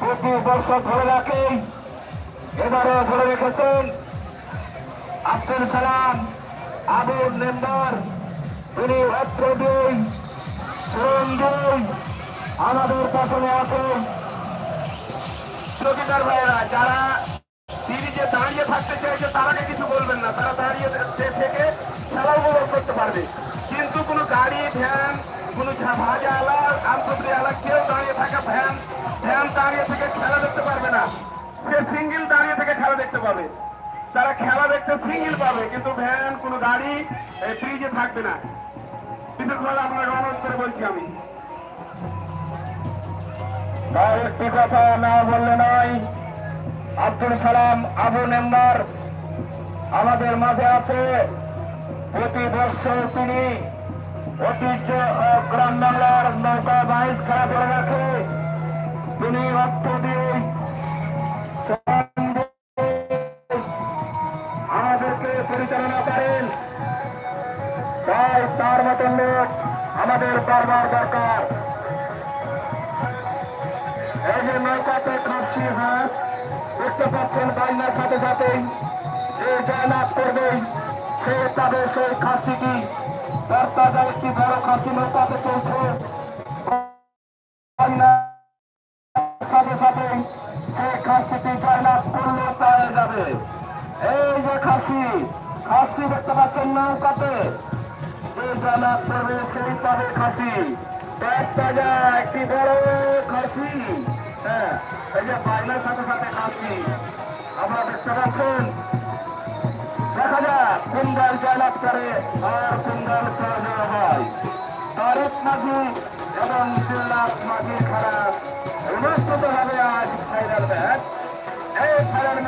প্রতি বছর ধরে রাখেন। এবারে ধরে রেখেছেন আব্দুল সালাম, আবুল মেম্বার, তিনি অস্ত্র দুই দুই আমাদের পেছনে আছেন। চৌকিদার ভাইয়েরা, যারা তিনি যে দাঁড়িয়ে থাকতে চাইছে তারাকে কিছু বলবেন না। তারা দাঁড়িয়ে থেকে খেলা উপভোগ করতে পারবে। কিন্তু কোনো গাড়ি, ভ্যান, কোনো ভাজা আলা আমপত্রী আলা কেউ দাঁড়িয়ে থাকা ভ্যান ভ্যান দাঁড়িয়ে থেকে খেলা দেখতে পারবে না। সে সিঙ্গেল দাঁড়িয়ে থেকে খেলা দেখতে পাবে। তারা খেলা দেখতে সিঙ্গেল পাবে, কিন্তু ভ্যান কোনো গাড়ি ফ্রিজে থাকবে না। বিশেষভাবে আপনাকে অনুরোধ করে বলছি আমি। একটি কথা না বললে নয়। আব্দুল সালাম আবু মেম্বার আমাদের মাঝে আছে। প্রতি বছর তিনি ঐতিহ্য গ্রাম বাংলার নৌকা বাইশ খেলা করে তিনি তার বান্যার সাথে যে জয়লাভ করবে, সে পাবে সেই খাসিটি তরতাজা একটি বড় খাসি নৌকাতে চলছে। সে জয়লাভ করলে পাওয়া যাবে। এই যে খাসি খাসি দেখতে পাচ্ছেন নৌকাতে। যে জয়লাভ করবে সেই পাবে খাসি। একটি বড় খাসি। হ্যাঁ এই যে বাংলার সাথে সাথে খাসি। দেখতে পাচ্ছেন? দেখা যাক কোন দল জয়লাভ করে আর কোন দল হয়। তারিক মাঝি এবং জিল্লাত মাঝি খেলা অনুষ্ঠিত হবে আজ ফাইনাল ম্যাচ এই ফাইনাল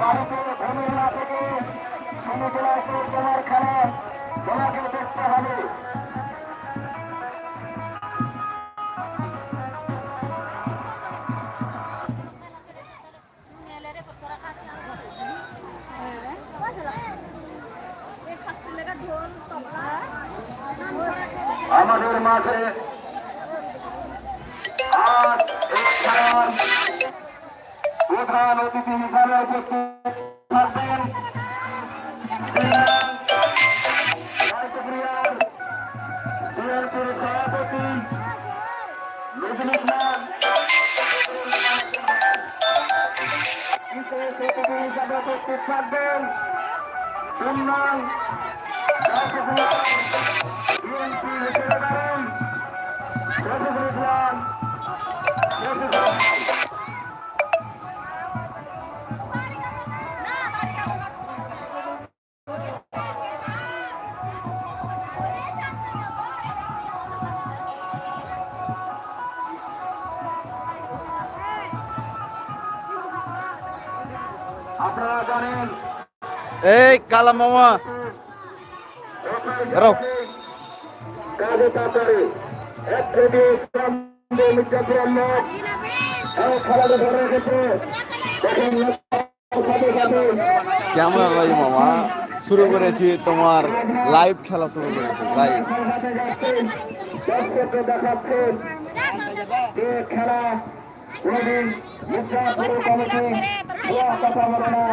ঘুমিয়ে না থেকে চলে আসো তোমার খেলা তোমাকে দেখতে আমাদের মাঝে প্রধান অতিথি হিসাবে উপস্থিত থাকবেন সভাপতি নজরুল ইসলাম বিশেষ উন্নয়ন এই কালা মামা। দাঁড়াও। ধরে। ক্যামেরা ভাই মামা শুরু করেছি তোমার লাইভ খেলা শুরু করেছি লাইভ হাতে যাচ্ছেন দর্শককে দেখাচ্ছেন খেলা বলে না